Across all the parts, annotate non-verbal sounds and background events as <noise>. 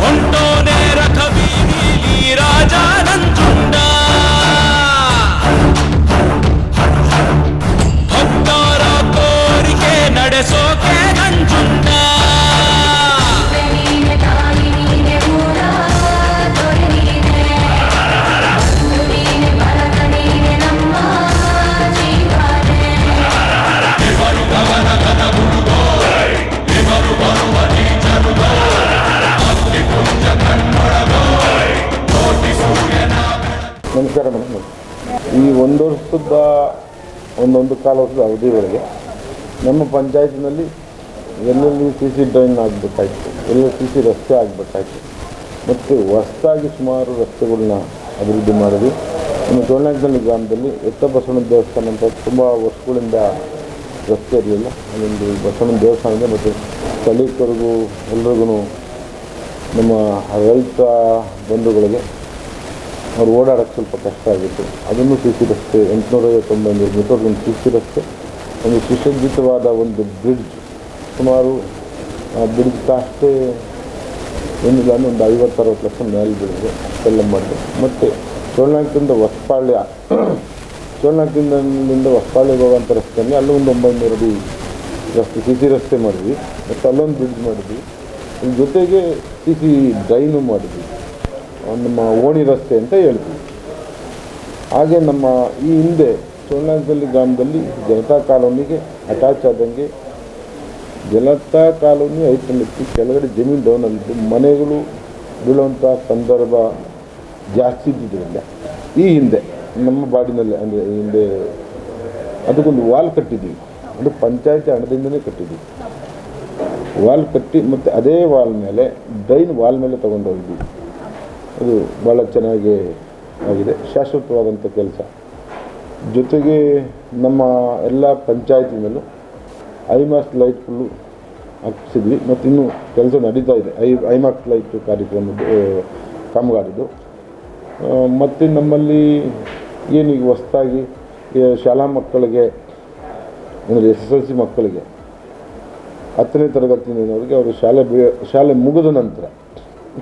ఒంటోనే రథవీధి రాజానందుండ. భక్తారా కోరికే నడసో ವರ್ಷದ ಒಂದೊಂದು ಕಾಲ ವರ್ಷದ ಅವಧಿವರೆಗೆ ನಮ್ಮ ಪಂಚಾಯತಿನಲ್ಲಿ ಎಲ್ಲೆಲ್ಲಿ ಸಿ ಸಿ ಡ್ರೈನ್ ಆಗಬೇಕಾಯ್ತು, ಎಲ್ಲ ಸಿ ಸಿ ರಸ್ತೆ ಆಗಬೇಕಾಯ್ತು, ಮತ್ತು ಹೊಸದಾಗಿ ಸುಮಾರು ರಸ್ತೆಗಳನ್ನ ಅಭಿವೃದ್ಧಿ ಮಾಡಿದ್ವಿ. ನಮ್ಮ ಚೋಳನಾಯಕನಹಳ್ಳಿ ಗ್ರಾಮದಲ್ಲಿ ಎತ್ತ ಬಸವಣ್ಣ ದೇವಸ್ಥಾನ ಅಂತ ತುಂಬ ವರ್ಷಗಳಿಂದ ರಸ್ತೆ ಇರಲಿಲ್ಲ. ಅದೊಂದು ಬಸವಣ್ಣ ದೇವಸ್ಥಾನ ಇದೆ, ಮತ್ತು ಸ್ಥಳೀಕರಿಗೂ ಎಲ್ರಿಗೂ ನಮ್ಮ ರೈತ ಬಂಧುಗಳಿಗೆ ಅವ್ರು ಓಡಾಡೋಕ್ಕೆ ಸ್ವಲ್ಪ ಕಷ್ಟ ಆಗಿತ್ತು. ಅದನ್ನು ಸಿ ಸಿ ರಸ್ತೆ ಎಂಟುನೂರೈವತ್ತೊಂಬತ್ತು ಮೀಟರ್ ಒಂದು ಸಿ ಸಿ ರಸ್ತೆ ಒಂದು ಸುಸಜ್ಜಿತವಾದ ಒಂದು ಬ್ರಿಡ್ಜ್, ಸುಮಾರು, ಆ ಬ್ರಿಡ್ಜ್ ಕಾಷ್ಟೇ ಏನಿಲ್ಲ ಅಂದರೆ ಒಂದು ಐವತ್ತರವತ್ತು ಲಕ್ಷ ಮೇಲೆ ಬಿಡಿದೆ ಅಷ್ಟೆಲ್ಲ ಮಾಡಿದೆ. ಮತ್ತು ಸೋಳ್ನಾಕಿಂದ ಹೊಸಪಾಳ್ಯ ಸೋಳ್ನಾಕಿಂದ ಹೊಸಪಾಳ್ಯಗೆ ಹೋಗುವಂಥ ರಸ್ತೆಯಲ್ಲಿ ಅಲ್ಲೂ ಒಂದು ಒಂಬೈನೂರು ಅಡಿ ರಸ್ತೆ ಸಿ ಸಿ ರಸ್ತೆ ಮಾಡಿದ್ವಿ. ಮತ್ತು ಅಲ್ಲೊಂದು ಬ್ರಿಡ್ಜ್ ಮಾಡಿದ್ವಿ. ಜೊತೆಗೆ ಸಿ ಸಿ ಡ್ರೈನು ಮಾಡಿದ್ವಿ. ನಮ್ಮ ಓಣಿ ರಸ್ತೆ ಅಂತ ಹೇಳ್ತೀವಿ. ಹಾಗೆ ನಮ್ಮ ಈ ಹಿಂದೆ ಚೋಳನಾಯಕದಲ್ಲಿ ಗ್ರಾಮದಲ್ಲಿ ಜನತಾ ಕಾಲೋನಿಗೆ ಅಟ್ಯಾಚ್ ಆದಂಗೆ ಜನತಾ ಕಾಲೋನಿ ಐತಲ್ಲಿತ್ತು ಕೆಳಗಡೆ ಜಮೀನು ಡೌನಲ್ಲಿದ್ದು ಮನೆಗಳು ಬೀಳುವಂಥ ಸಂದರ್ಭ ಜಾಸ್ತಿ ಇದ್ದಿದ್ದರಿಂದ ಈ ಹಿಂದೆ, ನಮ್ಮ ಬಾಡಿನಲ್ಲಿ ಅಂದರೆ ಹಿಂದೆ ಅದಕ್ಕೊಂದು ವಾಲ್ ಕಟ್ಟಿದ್ದೀವಿ. ಅದು ಪಂಚಾಯತಿ ಹಣದಿಂದನೇ ಕಟ್ಟಿದ್ದೀವಿ. ವಾಲ್ ಕಟ್ಟಿ ಮತ್ತು ಅದೇ ವಾಲ್ ಮೇಲೆ, ಡೈನ್ ವಾಲ್ ಮೇಲೆ ತೊಗೊಂಡೋಗಿದ್ವಿ ಅದು ಭಾಳ ಚೆನ್ನಾಗಿ ಆಗಿದೆ. ಶಾಶ್ವತವಾದಂಥ ಕೆಲಸ. ಜೊತೆಗೆ ನಮ್ಮ ಎಲ್ಲ ಪಂಚಾಯತಿನಲ್ಲೂ ಐಮಾಸ್ ಲೈಟ್ ಫುಲ್ಲು ಹಾಕ್ಸಿದ್ವಿ. ಮತ್ತು ಇನ್ನೂ ಕೆಲಸ ನಡೀತಾ ಇದೆ. ಐ ಐಮಾಕ್ಸ್ ಲೈಟ್ ಕಾರ್ಯಕ್ರಮದ್ದು ಆ, ಕಾಮಗಾರಿದು. ಮತ್ತು ನಮ್ಮಲ್ಲಿ ಏನೀಗ ಹೊಸ್ದಾಗಿ ಶಾಲಾ ಮಕ್ಕಳಿಗೆ ಅಂದರೆ ಎಸ್ ಎಸ್ ಎಲ್ ಸಿ ಮಕ್ಕಳಿಗೆ ಹತ್ತನೇ ತರಗತಿಯವರಿಗೆ ಅವರು ಶಾಲೆ ಶಾಲೆ ಮುಗಿದ ನಂತರ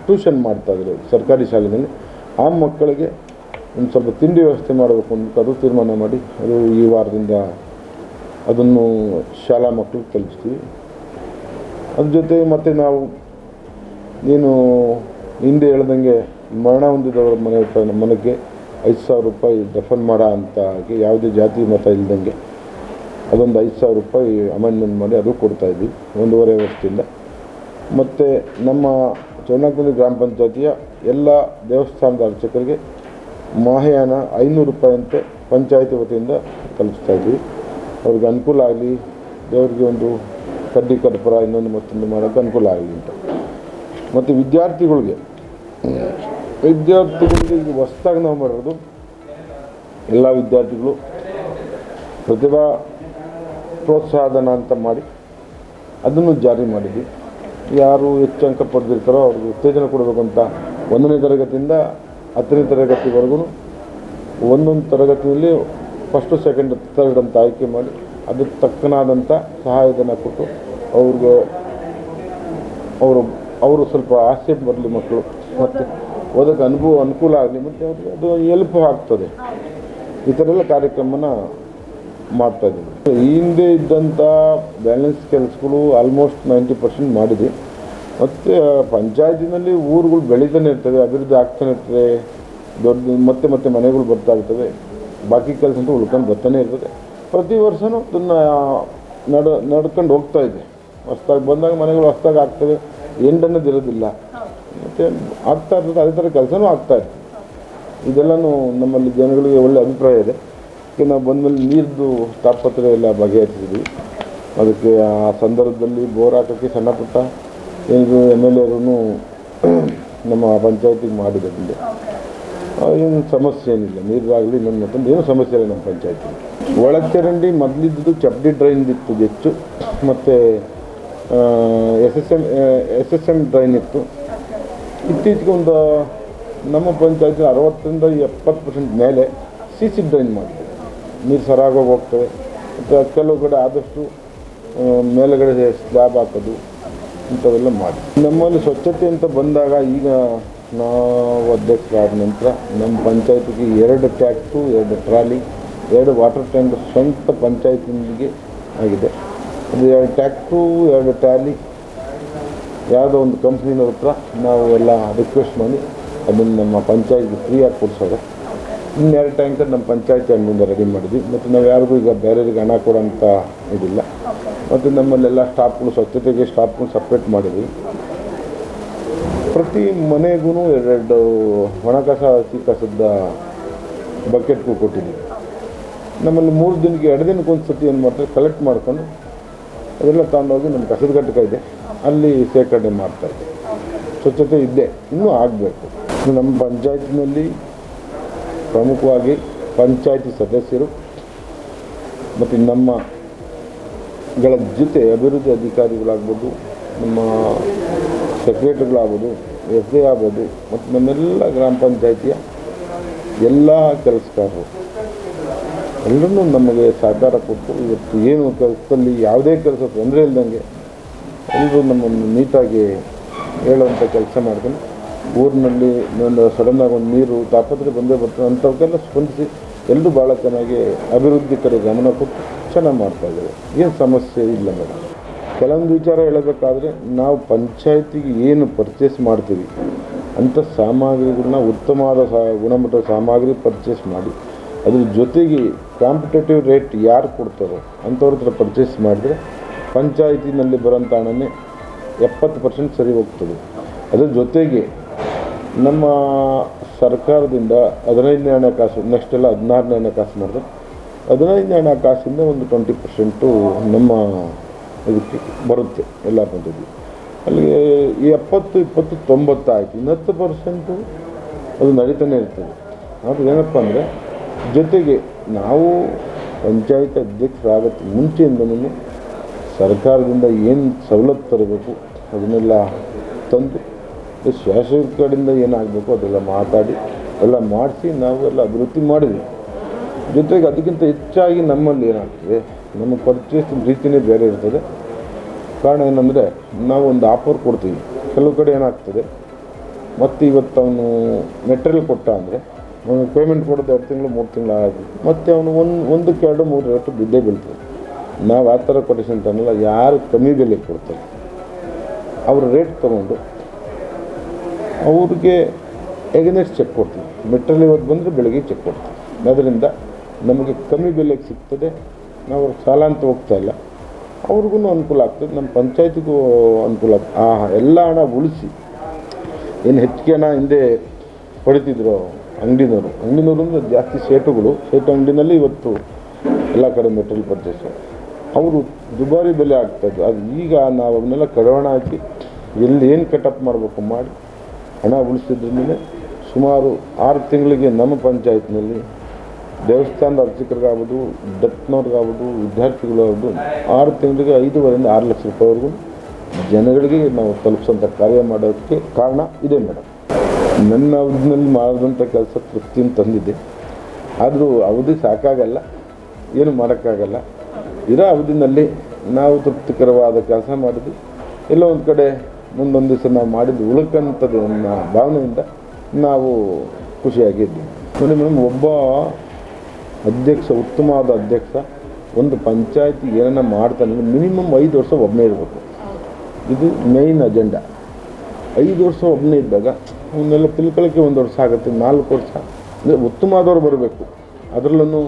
ಟ್ಯೂಷನ್ ಮಾಡ್ತಾಯಿದ್ರು ಸರ್ಕಾರಿ ಶಾಲೆಯಲ್ಲಿ. ಆ ಮಕ್ಕಳಿಗೆ ಒಂದು ಸ್ವಲ್ಪ ತಿಂಡಿ ವ್ಯವಸ್ಥೆ ಮಾಡಬೇಕು ಅಂತ ಅದು ತೀರ್ಮಾನ ಮಾಡಿ, ಅದು ಈ ವಾರದಿಂದ ಅದನ್ನು ಶಾಲಾ ಮಕ್ಕಳಿಗೆ ಕಲಿಸ್ತೀವಿ ಅದ್ರ ಜೊತೆ ಮತ್ತು ನಾವು ನೀನು ಹಿಂದೆ ಹೇಳ್ದಂಗೆ ಮರಣ ಹೊಂದಿದವರ ಮನೆ ಹತ್ರ, ನಮ್ಮ ಮನೆಗೆ ಐದು ಸಾವಿರ ರೂಪಾಯಿ ದಫನ್ ಮಾಡ ಅಂತ ಹಾಗೆ ಯಾವುದೇ ಜಾತಿ ಮತ ಇಲ್ದಂಗೆ ಅದೊಂದು ಐದು ಸಾವಿರ ರೂಪಾಯಿ ಅಮೆಂಡ್ಮೆಂಟ್ ಮಾಡಿ ಅದು ಕೊಡ್ತಾಯಿದ್ವಿ ಒಂದೂವರೆ ವರ್ಷದಿಂದ. ಮತ್ತು ನಮ್ಮ ಚೌನಾಕುಂದಿ ಗ್ರಾಮ ಪಂಚಾಯತಿಯ ಎಲ್ಲ ದೇವಸ್ಥಾನದ ಅರ್ಚಕರಿಗೆ ಮಾಹೆಯಾನ ಐನೂರು ರೂಪಾಯಿಯಂತೆ ಪಂಚಾಯತಿ ವತಿಯಿಂದ ತಲುಪಿಸ್ತಾ ಇದ್ವಿ. ಅವ್ರಿಗೆ ಅನುಕೂಲ ಆಗಲಿ, ದೇವರಿಗೆ ಒಂದು ಕಡ್ಡಿ ಕರ್ಪೂರ ಇನ್ನೊಂದು ಮತ್ತೊಂದು ಮಾಡೋಕ್ಕೆ ಅನುಕೂಲ ಆಗಲಿ ಅಂತ. ಮತ್ತು ವಿದ್ಯಾರ್ಥಿಗಳಿಗೆ ವಿದ್ಯಾರ್ಥಿಗಳಿಗೆ ಈಗ ಹೊಸ್ದಾಗಿ ನಾವು ಮಾಡೋದು ಎಲ್ಲ ವಿದ್ಯಾರ್ಥಿಗಳು ಪ್ರತಿಭಾ ಪ್ರೋತ್ಸಾಹಧನ ಅಂತ ಮಾಡಿ ಅದನ್ನು ಜಾರಿ ಮಾಡಿದ್ವಿ. ಯಾರು ಹೆಚ್ಚು ಅಂಕ ಪಡೆದಿರ್ತಾರೋ ಅವ್ರಿಗೆ ಉತ್ತೇಜನ ಕೊಡಬೇಕು ಅಂತ ಒಂದನೇ ತರಗತಿಯಿಂದ ಹತ್ತನೇ ತರಗತಿವರೆಗೂ ಒಂದೊಂದು ತರಗತಿಯಲ್ಲಿ ಫಸ್ಟು ಸೆಕೆಂಡ್ ಥರ್ಡ್ ಅಂತ ಆಯ್ಕೆ ಮಾಡಿ ಅದಕ್ಕೆ ತಕ್ಕನಾದಂಥ ಸಹಾಯಧನ ಕೊಟ್ಟು ಅವ್ರಿಗೆ ಅವರು ಅವರು ಸ್ವಲ್ಪ ಆಸೆ ಬರಲಿ ಮಕ್ಕಳು. ಮತ್ತು ಓದೋಕ್ಕೆ ಅನುಭವ ಅನುಕೂಲ ಆಗಲಿ, ಮತ್ತು ಅವ್ರಿಗೆ ಅದು ಎಲ್ಪ್ ಆಗ್ತದೆ. ಈ ಥರ ಎಲ್ಲ ಕಾರ್ಯಕ್ರಮನ ಮಾಡ್ತಾ ಇದ್ದೀವಿ ಈ ಹಿಂದೆ ಇದ್ದಂಥ ಬ್ಯಾಲೆನ್ಸ್ ಕೆಲಸಗಳು ಆಲ್ಮೋಸ್ಟ್ ನೈಂಟಿ ಪರ್ಸೆಂಟ್ ಮಾಡಿದೆ ಮತ್ತು ಪಂಚಾಯತಿನಲ್ಲಿ ಊರುಗಳು ಬೆಳೀತಾನೆ ಇರ್ತವೆ ಅಭಿವೃದ್ಧಿ ಆಗ್ತಾನೆ ಇರ್ತದೆ, ದೊಡ್ಡ, ಮತ್ತೆ ಮತ್ತೆ ಮನೆಗಳು ಬರ್ತಾ ಇರ್ತವೆ ಬಾಕಿ ಕೆಲಸ ಅಂತೂ ಉಳ್ಕೊಂಡು ಬರ್ತಾನೆ ಇರ್ತದೆ. ಪ್ರತಿ ವರ್ಷವೂ ಅದನ್ನು ನಡ, ನಡ್ಕೊಂಡು ಹೋಗ್ತಾ ಇದೆ. ಹೊಸ್ದಾಗಿ ಬಂದಾಗ ಮನೆಗಳು ಹೊಸ್ದಾಗಿ ಆಗ್ತವೆ ಎಂಡ್ ಅನ್ನೋದು ಇರೋದಿಲ್ಲ. ಮತ್ತು ಆಗ್ತಾ ಇರ್ತದೆ, ಅದೇ ಥರ ಕೆಲಸನೂ ಆಗ್ತಾ ಇರ್ತದೆ ಇದೆಲ್ಲನೂ ನಮ್ಮಲ್ಲಿ ಜನಗಳಿಗೆ ಒಳ್ಳೆಯ ಅಭಿಪ್ರಾಯ ಇದೆ. ಅದಕ್ಕೆ ನಾವು ಬಂದಮೇಲೆ ನೀರ್ದು ತಾಪತ್ರೆ ಎಲ್ಲ ಬಗೆಹರಿಸಿದ್ವಿ. ಅದಕ್ಕೆ ಆ ಸಂದರ್ಭದಲ್ಲಿ ಬೋರ್ ಹಾಕೋಕ್ಕೆ ಸಣ್ಣ ಪುಟ್ಟ ಏನಿದ್ರು ಎಂ ಎಲ್ ಎರೂ <clears throat> ನಮ್ಮ ಪಂಚಾಯತಿಗೆ ಮಾಡಿದೆ ಏನು ಸಮಸ್ಯೆ ಏನಿಲ್ಲ. ನೀರಾಗಲಿ ಇನ್ನೊಂದು ಮತ್ತೊಂದು, ಏನೂ ಸಮಸ್ಯೆ ಇಲ್ಲ ನಮ್ಮ ಪಂಚಾಯತಿ ಒಳಚರಂಡಿ ಮೊದಲಿದ್ದು ಚಪ್ಪಡಿ ಡ್ರೈನ್ ಇತ್ತು ಹೆಚ್ಚು. ಮತ್ತು S S M S S M drain ಇತ್ತು ಇತ್ತೀಚೆಗೆ ಒಂದು ನಮ್ಮ ಪಂಚಾಯತಿ ಅರವತ್ತರಿಂದ ಎಪ್ಪತ್ತು ಪರ್ಸೆಂಟ್ ಮೇಲೆ ಸಿ ಸಿ ಡ್ರೈನ್ ಮಾಡಿದೆ ನೀರು ಸರಾಗೋಗಿ ಹೋಗ್ತವೆ. ಮತ್ತು ಕೆಲವು ಕಡೆ ಆದಷ್ಟು ಮೇಲುಗಡೆ ಸ್ಲ್ಯಾಬ್ ಹಾಕೋದು, ಇಂಥವೆಲ್ಲ ಮಾಡಿ. ನಮ್ಮಲ್ಲಿ ಸ್ವಚ್ಛತೆ ಅಂತ ಬಂದಾಗ ಈಗ ನಾವು ಅಧ್ಯಕ್ಷರಾದ ನಂತರ ನಮ್ಮ ಪಂಚಾಯತಿಗೆ ಎರಡು ಟ್ಯಾಕ್ಟು, ಎರಡು ಟ್ರಾಲಿ, ಎರಡು ವಾಟರ್ ಟ್ಯಾಂಕ್ ಸ್ವಂತ ಪಂಚಾಯತಿಗೆ ಆಗಿದೆ. ಅದು ಎರಡು ಟ್ಯಾಕ್ಟು, ಎರಡು ಟ್ರಾಲಿ, ಯಾವುದೋ ಒಂದು ಕಂಪ್ನಿನವ್ರ ಹತ್ರ ನಾವು ಎಲ್ಲ ರಿಕ್ವೆಸ್ಟ್ ಮಾಡಿ ಅದನ್ನು ನಮ್ಮ ಪಂಚಾಯತ್ಗೆ ಫ್ರೀಯಾಗಿ ಕೊಡ್ಸೋರೆ ಇನ್ನೆರಡು ಟ್ಯಾಂಕ್ ನಮ್ಮ ಪಂಚಾಯತಿ ಹಣ್ಣಿಂದ ರೆಡಿ ಮಾಡಿದ್ವಿ. ಮತ್ತು ನಾವು ಯಾರಿಗೂ ಈಗ ಬೇರೆಯವ್ರಿಗೆ ಹಣ ಕೊಡೋಂಥ ಇದಿಲ್ಲ. ಮತ್ತು ನಮ್ಮಲ್ಲೆಲ್ಲ ಸ್ಟಾಫ್ಗಳು ಸ್ವಚ್ಛತೆಗೆ ಸ್ಟಾಫ್ಗಳು ಸಪ್ರೇಟ್ ಮಾಡಿದ್ವಿ. ಪ್ರತಿ ಮನೆಗೂ ಎರಡೆರಡು ಒಣಕಸ ಹಸಿ ಕಸದ ಬಕೆಟ್ಗೂ ಕೊಟ್ಟಿದ್ದೀವಿ ನಮ್ಮಲ್ಲಿ ಮೂರು ದಿನಕ್ಕೆ ಎರಡು ದಿನಕ್ಕೆ ಒಂದು ಸತಿ ಏನು ಮಾಡ್ತಾರೆ ಕಲೆಕ್ಟ್ ಮಾಡ್ಕೊಂಡು ಅದೆಲ್ಲ ತಗೊಂಡೋಗಿ ನಮ್ಮ ಕಸದ ಘಟಕ ಇದೆ. ಅಲ್ಲಿ ಶೇಖರಣೆ ಮಾಡ್ತಾರೆ. ಸ್ವಚ್ಛತೆ ಇದ್ದೇ ಇನ್ನೂ ಆಗಬೇಕು. ನಮ್ಮ ಪಂಚಾಯತಿನಲ್ಲಿ ಪ್ರಮುಖವಾಗಿ ಪಂಚಾಯಿತಿ ಸದಸ್ಯರು ಮತ್ತು ನಮ್ಮ ಗಳ ಜೊತೆ ಅಭಿವೃದ್ಧಿ ಅಧಿಕಾರಿಗಳಾಗ್ಬೋದು, ನಮ್ಮ ಸೆಕ್ರೆಟರಿಗಳಾಗ್ಬೋದು ಎಸ್ ಡಿ ಆಗ್ಬೋದು, ಮತ್ತು ನಮ್ಮೆಲ್ಲ ಗ್ರಾಮ ಪಂಚಾಯಿತಿಯ ಎಲ್ಲ ಕೆಲಸಗಾರರು. ಎಲ್ಲರೂ ನಮಗೆ ಸಹಕಾರ ಕೊಟ್ಟು ಇವತ್ತು ಏನು ಕೆಲಸದಲ್ಲಿ ಯಾವುದೇ ಕೆಲಸ ತೊಂದರೆ ಇಲ್ದಂಗೆ ಎಲ್ಲರೂ ನಮ್ಮನ್ನು ನೀಟಾಗಿ ಹೇಳುವಂಥ ಕೆಲಸ ಮಾಡ್ಕೊಂಡು ಊರಿನಲ್ಲಿ ಒಂದು ಸಡನ್ನಾಗಿ ಒಂದು ನೀರು ತಾಪತ್ರೆ ಬಂದೇ ಬರ್ತದೆ. ಅಂಥವಕ್ಕೆಲ್ಲ ಸ್ಪಂದಿಸಿ ಎಲ್ಲರೂ ಭಾಳ ಚೆನ್ನಾಗಿ ಅಭಿವೃದ್ಧಿ ಕಡೆ ಗಮನ ಕೊಟ್ಟು ಚೆನ್ನಾಗಿ ಮಾಡ್ತಾಯಿದ್ದಾರೆ ಏನು ಸಮಸ್ಯೆ ಇಲ್ಲ ಮೇಡಮ್. ಕೆಲವೊಂದು ವಿಚಾರ ಹೇಳಬೇಕಾದ್ರೆ ನಾವು ಪಂಚಾಯತಿಗೆ ಏನು ಪರ್ಚೇಸ್ ಮಾಡ್ತೀವಿ, ಅಂಥ ಸಾಮಗ್ರಿಗಳನ್ನ ಉತ್ತಮವಾದ ಸಾ ಗುಣಮಟ್ಟದ ಸಾಮಗ್ರಿ ಪರ್ಚೇಸ್ ಮಾಡಿ, ಅದ್ರ ಜೊತೆಗೆ ಕಾಂಪಿಟೇಟಿವ್ ರೇಟ್ ಯಾರು ಕೊಡ್ತಾರೋ ಅಂಥವ್ರ ಹತ್ರ ಪರ್ಚೇಸ್ ಮಾಡಿದ್ರೆ ಪಂಚಾಯತಿನಲ್ಲಿ ಬರೋಂಥ ಹಣನೇ ಎಪ್ಪತ್ತು ಪರ್ಸೆಂಟ್ ಸರಿ ಹೋಗ್ತದೆ. ಅದ್ರ ಜೊತೆಗೆ ನಮ್ಮ ಸರ್ಕಾರದಿಂದ ಹದಿನೈದನೇ ಹಣಕಾಸು ನೆಕ್ಸ್ಟ್ ಎಲ್ಲ ಹದಿನಾರನೇ ಹಣಕಾಸು ಮಾಡಿದ್ರೆ, ಹದಿನೈದನೇ ಹಣಕಾಸಿಂದ ಒಂದು ಟ್ವೆಂಟಿ ಪರ್ಸೆಂಟು ನಮ್ಮ ಇದಕ್ಕೆ ಬರುತ್ತೆ ಎಲ್ಲ ಬಂದಿದ್ದು ಅಲ್ಲಿಗೆ ಎಪ್ಪತ್ತು ಇಪ್ಪತ್ತು ತೊಂಬತ್ತಾಯಿತು ಇನ್ನತ್ತು ಇನ್ನು ಪರ್ಸೆಂಟು ಅದು ನಡೀತಾನೆ ಇರ್ತದೆ. ಅದು ಏನಪ್ಪ ಅಂದರೆ, ಜೊತೆಗೆ ನಾವು ಪಂಚಾಯತ್ ಅಧ್ಯಕ್ಷರಾಗತ್ತೆ ಮುಂಚೆಯಿಂದನೂ ಸರ್ಕಾರದಿಂದ ಏನು ಸವಲತ್ತು ತರಬೇಕು, ಅದನ್ನೆಲ್ಲ ತಂದು ಈ ಶಾಸಕರ ಕಡೆಯಿಂದ ಏನಾಗಬೇಕು ಅದೆಲ್ಲ ಮಾತಾಡಿ, ಎಲ್ಲ ಮಾಡಿಸಿ ನಾವು ಎಲ್ಲ ಅಭಿವೃದ್ಧಿ ಮಾಡಿದ್ವಿ. ಜೊತೆಗೆ ಅದಕ್ಕಿಂತ ಹೆಚ್ಚಾಗಿ ನಮ್ಮಲ್ಲಿ ಏನಾಗ್ತದೆ, ನಮ್ಮ ಪರ್ಚೇಸ್ ರೀತಿಯೇ ಬೇರೆ ಇರ್ತದೆ. ಕಾರಣ ಏನಂದರೆ ನಾವು ಒಂದು ಆಫರ್ ಕೊಡ್ತೀವಿ. ಕೆಲವು ಕಡೆ ಏನಾಗ್ತದೆ, ಮತ್ತು ಇವತ್ತು ಅವನು ಮೆಟೀರಿಯಲ್ ಕೊಟ್ಟ ಅಂದರೆ, ಅವನು ಪೇಮೆಂಟ್ ಕೊಡೋದು ಎರಡು ತಿಂಗಳು, ಮೂರು ತಿಂಗಳು ಆಗಿ ಮತ್ತು ಅವನು ಒಂದು, ಒಂದಕ್ಕೆ ಎರಡು, ಮೂರು ರೇಟು ಬಿದ್ದೇ ಬೀಳ್ತದೆ. ನಾವು ಆ ಥರ ಕೊಟೇಶನ್ ತನ್ನಲ್ಲ, ಯಾರು ಕಮ್ಮಿ ಬೆಲೆಗೆ ಕೊಡ್ತಾರೆ. ಅವ್ರ ರೇಟ್ ತೊಗೊಂಡು ಅವ್ರಿಗೆ ಎಗನೆಸ್ಟ್ ಚೆಕ್ ಕೊಡ್ತೀವಿ. ಮೆಟ್ರಲ್ಲಿ ಇವತ್ತು ಬಂದರೆ ಬೆಳಗ್ಗೆ ಚೆಕ್ ಕೊಡ್ತೀವಿ. ಅದರಿಂದ ನಮಗೆ ಕಮ್ಮಿ ಬೆಲೆಗೆ ಸಿಗ್ತದೆ. ನಾವು ಸಾಲ ಅಂತ ಹೋಗ್ತಾ ಇಲ್ಲ. ಅವ್ರಿಗೂ ಅನುಕೂಲ ಆಗ್ತದೆ. ನಮ್ಮ ಪಂಚಾಯತಿಗೂ ಅನುಕೂಲ ಆಗ್ತದೆ. ಆ ಎಲ್ಲ ಹಣ ಉಳಿಸಿ ಏನು ಹೆಚ್ಚಿಗೆ ಹಣ ಹಿಂದೆ ಹೊಡಿತಿದ್ರು ಅಂಗಡಿನವರು. ಅಂಗಡಿನವರು ಅಂದರೆ ಜಾಸ್ತಿ ಸೇಟುಗಳು ಸೇಟು ಅಂಗಡಿನಲ್ಲಿ ಇವತ್ತು ಎಲ್ಲ ಕಡೆ ಮೆಟೀರಿಯಲ್ ಪರ್ಚೇಸು ಅವರು ದುಬಾರಿ ಬೆಲೆ ಆಗ್ತಾಯಿದ್ದು ಅದು ಈಗ ನಾವು ಅವನ್ನೆಲ್ಲ ಕಡವಣ ಹಾಕಿ ಎಲ್ಲಿ ಏನು ಕಟಪ್ ಮಾಡಬೇಕು ಮಾಡಿ ಹಣ ಉಳಿಸಿದ್ರಿಂದ ಸುಮಾರು ಆರು ತಿಂಗಳಿಗೆ ನಮ್ಮ ಪಂಚಾಯತ್ನಲ್ಲಿ ದೇವಸ್ಥಾನದ ಅರ್ಚಕರಿಗಾಗ್ಬೋದು ಡತ್ನವ್ರಿಗಾಗ್ಬೋದು ವಿದ್ಯಾರ್ಥಿಗಳಾಗ್ಬೋದು ಆರು ತಿಂಗಳಿಗೆ ಐದೂವರೆಯಿಂದ ಆರು ಲಕ್ಷ ರೂಪಾಯಿವರೆಗೂ ಜನಗಳಿಗೆ ನಾವು ತಲುಪಿಸೋಂಥ ಕಾರ್ಯ ಮಾಡೋದಕ್ಕೆ ಕಾರಣ ಇದೆ ಮೇಡಮ್. ನನ್ನ ಅವಧಿನಲ್ಲಿ ಮಾಡಿದಂಥ ಕೆಲಸ ತೃಪ್ತಿಯನ್ನು ತಂದಿದೆ. ಆದರೂ ಅವಧಿ ಸಾಕಾಗಲ್ಲ, ಏನು ಮಾಡೋಕ್ಕಾಗಲ್ಲ. ಇರೋ ಅವಧಿನಲ್ಲಿ ನಾವು ತೃಪ್ತಿಕರವಾದ ಕೆಲಸ ಮಾಡಿದ್ವಿ. ಎಲ್ಲೋ ಒಂದು ಕಡೆ ಮುಂದೊಂದು ದಿವಸ ನಾವು ಮಾಡಿದ್ದು ಉಳ್ಕಂಥದ್ದು ಅನ್ನೋ ಭಾವನೆಯಿಂದ ನಾವು ಖುಷಿಯಾಗಿದ್ದೀವಿ ನೋಡಿ ಮೇಡಮ್, ಒಬ್ಬ ಅಧ್ಯಕ್ಷ, ಉತ್ತಮವಾದ ಅಧ್ಯಕ್ಷ ಒಂದು ಪಂಚಾಯತಿ ಏನನ್ನ ಮಾಡ್ತಾನೆ ಮಿನಿಮಮ್ ಐದು ವರ್ಷ ಒಬ್ಬನೇ ಇರಬೇಕು. ಇದು ಮೇಯ್ನ್ ಅಜೆಂಡಾ ಐದು ವರ್ಷ ಒಬ್ಬನೇ ಇದ್ದಾಗ ಅವನ್ನೆಲ್ಲ ತಿಳ್ಕೊಳ್ಳೋಕ್ಕೆ ಒಂದು ವರ್ಷ ಆಗುತ್ತೆ, ನಾಲ್ಕು ವರ್ಷ. ಅಂದರೆ ಉತ್ತಮವಾದವ್ರು ಬರಬೇಕು. ಅದರಲ್ಲೂ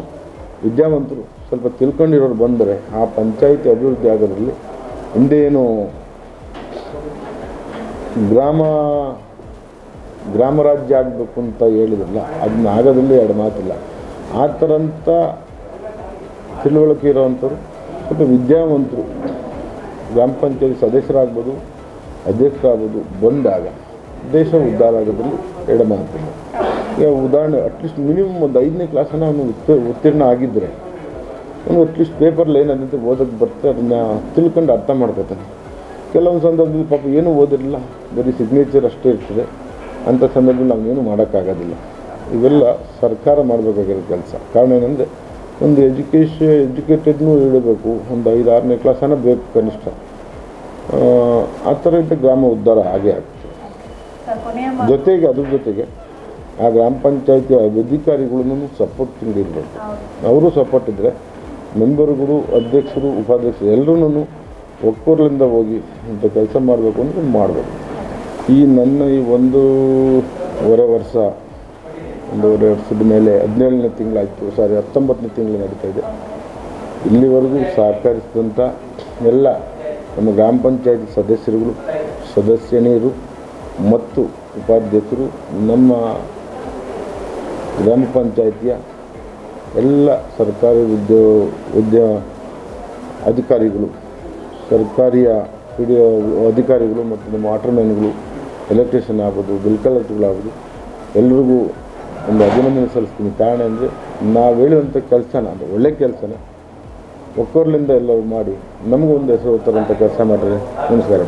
ವಿದ್ಯಾವಂತರು ಸ್ವಲ್ಪ ತಿಳ್ಕೊಂಡಿರೋರು ಬಂದರೆ ಆ ಪಂಚಾಯಿತಿ ಅಭಿವೃದ್ಧಿ ಆಗೋದ್ರಲ್ಲಿ ಹಿಂದೆ ಏನು ಗ್ರಾಮ ಗ್ರಾಮ ರಾಜ್ಯ ಆಗಬೇಕು ಅಂತ ಹೇಳಿದ್ರಲ್ಲ ಅದನ್ನ ಆಗೋದ್ರಲ್ಲಿ ಎರಡು ಮಾತಿಲ್ಲ. ಆ ಥರಂಥ ತಿಳುವಳಿಕೆ ಇರೋವಂಥವ್ರು ಸ್ವಲ್ಪ ವಿದ್ಯಾವಂತರು, ಗ್ರಾಮ ಪಂಚಾಯತ್ ಸದಸ್ಯರಾಗ್ಬೋದು, ಅಧ್ಯಕ್ಷರಾಗ್ಬೋದು, ಬಂದಾಗ ದೇಶ ಉದ್ಧಾರ ಆಗೋದ್ರಲ್ಲಿ ಎರಡು ಮಾತಿಲ್ಲ ಈಗ ಉದಾಹರಣೆ ಅಟ್ಲೀಸ್ಟ್ ಮಿನಿಮಮ್ ಒಂದು ಐದನೇ ಕ್ಲಾಸನ್ನು ಅವನು ಉತ್ತೀ, ಉತ್ತೀರ್ಣ ಆಗಿದ್ದರೆ ಅವನು ಅಟ್ಲೀಸ್ಟ್ ಪೇಪರ್ಲಿ ಏನಂತ ಓದೋಕ್ಕೆ ಬರುತ್ತೆ ಅದನ್ನು ತಿಳ್ಕೊಂಡು ಅರ್ಥ ಮಾಡ್ಕೋತಾನೆ. ಕೆಲವೊಂದು ಸಂದರ್ಭದಲ್ಲಿ ಪಾಪ ಏನೂ ಓದಿರಲಿಲ್ಲ. ಬರೀ ಸಿಗ್ನೇಚರ್ ಅಷ್ಟೇ ಇರ್ತದೆ. ಅಂಥ ಸಂದರ್ಭದಲ್ಲಿ ನಾವೇನು ಮಾಡೋಕ್ಕಾಗೋದಿಲ್ಲ. ಇವೆಲ್ಲ ಸರ್ಕಾರ ಮಾಡಬೇಕಾಗಿರೋ ಕೆಲಸ. ಕಾರಣ ಏನಂದರೆ ಒಂದು ಎಜುಕೇಷನ್ ಎಜುಕೇಟೆಡ್ನೂ ಇಡಬೇಕು ಒಂದು ಐದು ಆರನೇ ಕ್ಲಾಸನ ಬೇಕು ಕನಿಷ್ಠ. ಆ, ಥರ ಇದ್ದ ಗ್ರಾಮ ಉದ್ಧಾರ ಹಾಗೆ ಆಗ್ತದೆ. ಜೊತೆಗೆ ಅದ್ರ ಜೊತೆಗೆ ಆ ಗ್ರಾಮ ಪಂಚಾಯತಿ ಅಧಿಕಾರಿಗಳನ್ನೂ ಸಪೋರ್ಟ್ ಇರಬೇಕು. ಅವರು ಸಪೋರ್ಟ್ ಇದ್ದರೆ ಮೆಂಬರ್ಗಳು ಅಧ್ಯಕ್ಷರು ಉಪಾಧ್ಯಕ್ಷರು ಎಲ್ಲರೂ ಒಕ್ಕೂರ್ಲಿಂದ ಹೋಗಿ ಇಂಥ ಕೆಲಸ ಮಾಡಬೇಕು ಅಂದರೆ ಮಾಡಬೇಕು. ಈ ನನ್ನ ಈ ಒಂದೂವರೆ ವರ್ಷ ಒಂದೂವರೆ ವರ್ಷದ ಮೇಲೆ ಹದಿನೇಳನೇ ತಿಂಗಳಾಯಿತು, ಸಾರಿ ಹತ್ತೊಂಬತ್ತನೇ ತಿಂಗಳು ನಡೀತಾ ಇದೆ. ಇಲ್ಲಿವರೆಗೂ ಸಹಕರಿಸಿದಂಥ ಎಲ್ಲ ನಮ್ಮ ಗ್ರಾಮ ಪಂಚಾಯತಿ ಸದಸ್ಯರುಗಳು ಸದಸ್ಯನೀಯರು ಮತ್ತು ಉಪಾಧ್ಯಕ್ಷರು ನಮ್ಮ ಗ್ರಾಮ ಪಂಚಾಯಿತಿಯ ಎಲ್ಲ ಸರ್ಕಾರಿ ಉದ್ಯೋ, ಉದ್ಯ, ಅಧಿಕಾರಿಗಳು ಸರ್ಕಾರಿಯ ಡಿ ಅಧಿಕಾರಿಗಳು ಮತ್ತು ನಮ್ಮ ವಾಟರ್ಮ್ಯಾನ್ಗಳು ಎಲೆಕ್ಟ್ರಿಷಿಯನ್ ಆಗ್ಬೋದು ಬಿಲ್ ಕಲೆಕ್ಟರ್ಗಳಾಗ್ಬೋದು ಎಲ್ರಿಗೂ ಒಂದು ಅಭಿನಂದನೆ ಸಲ್ಲಿಸ್ತೀನಿ. ಕಾರಣ ಅಂದರೆ, ನಾವು ಹೇಳುವಂಥ ಕೆಲಸನ, ಅಂದರೆ ಒಳ್ಳೆ ಕೆಲಸನ, ಒಕ್ಕೋರ್ಲಿಂದ ಎಲ್ಲರೂ ಮಾಡಿ ನಮಗೂ ಒಂದು ಹೆಸರು ತರುವಂಥ ಕೆಲಸ ಮಾಡಿದ್ರೆ ನಮಸ್ಕಾರ